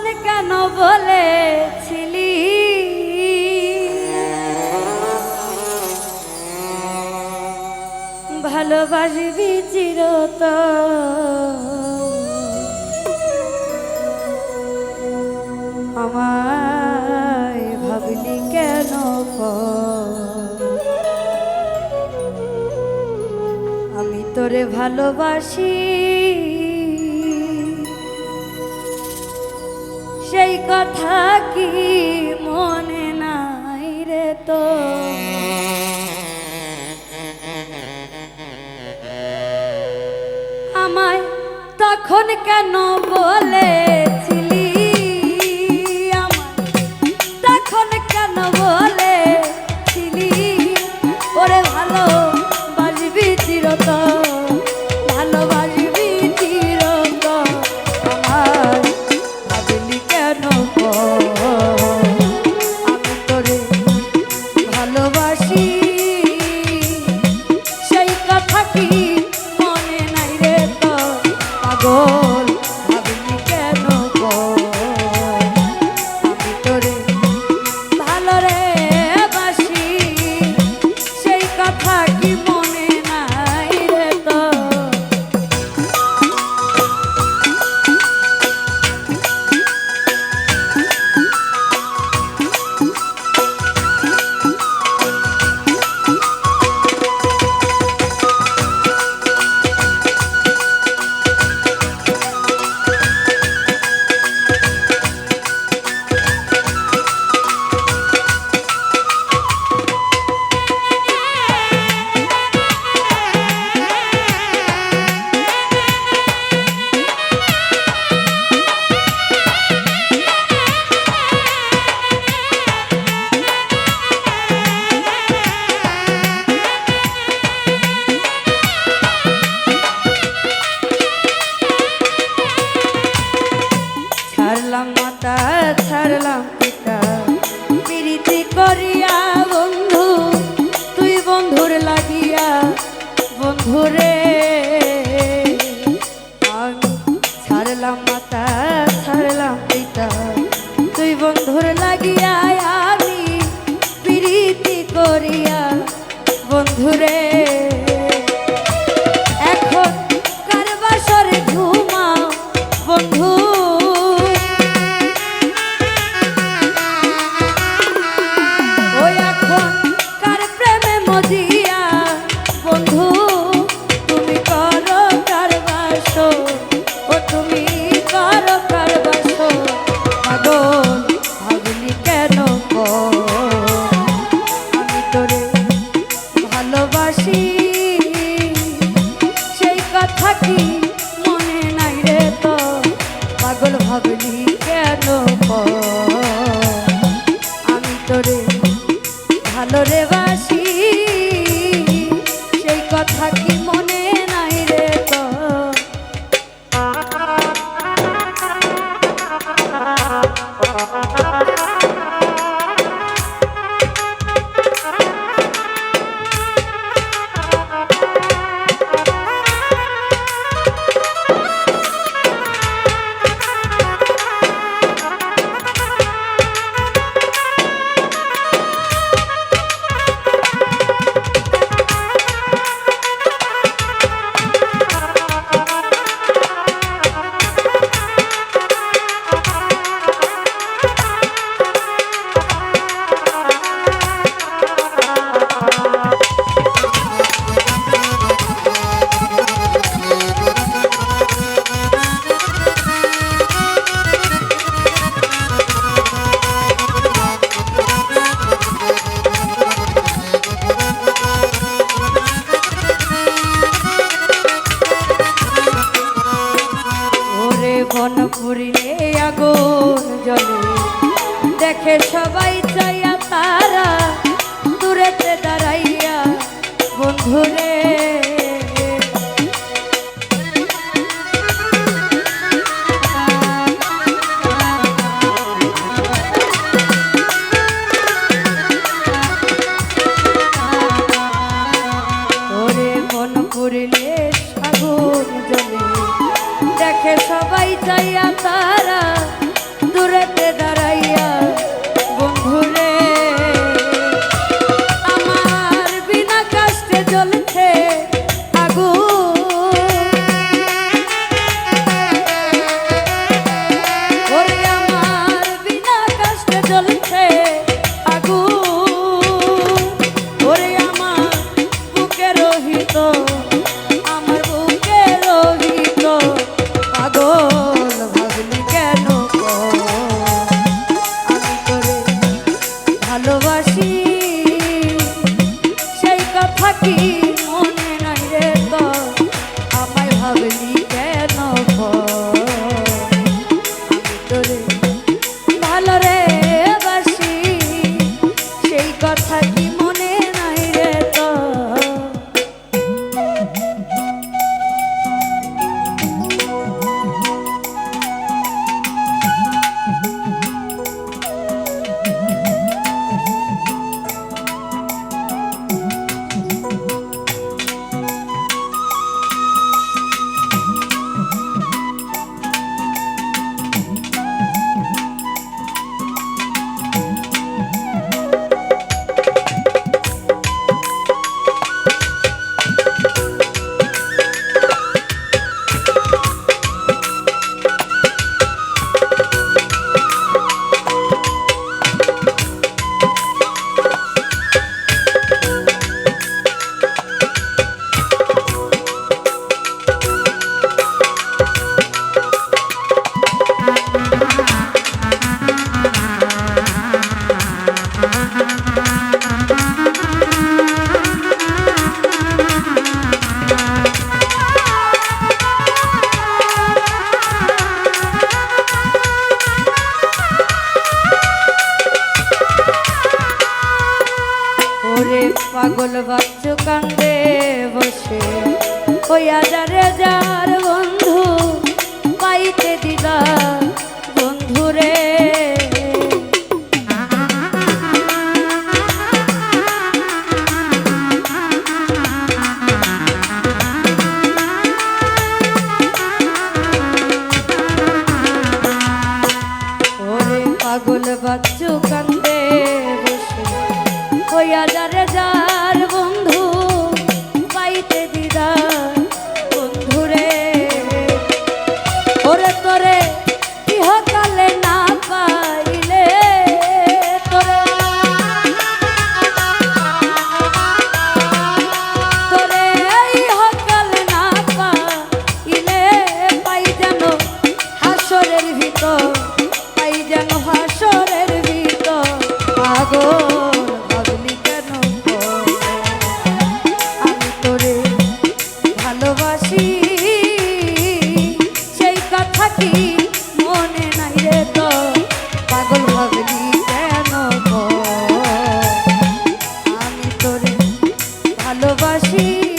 মন কেন বলেছিলি? ভালোবাসবি চিরত আমায় ভাবলি কেন আমি তোরে ভালোবাসি সেই কথা কি মনে নাই রে তো? আমায় তখন কেন বল yo. ভালো রে বাসি। মন পুরিলে আগুন জলে দেখে সবাই চাইয়া তারা দূরেতে দাঁড়াইয়া বন্ধুরে। তো যারে বন্ধু পাইতে দিলা ভালোবাসি।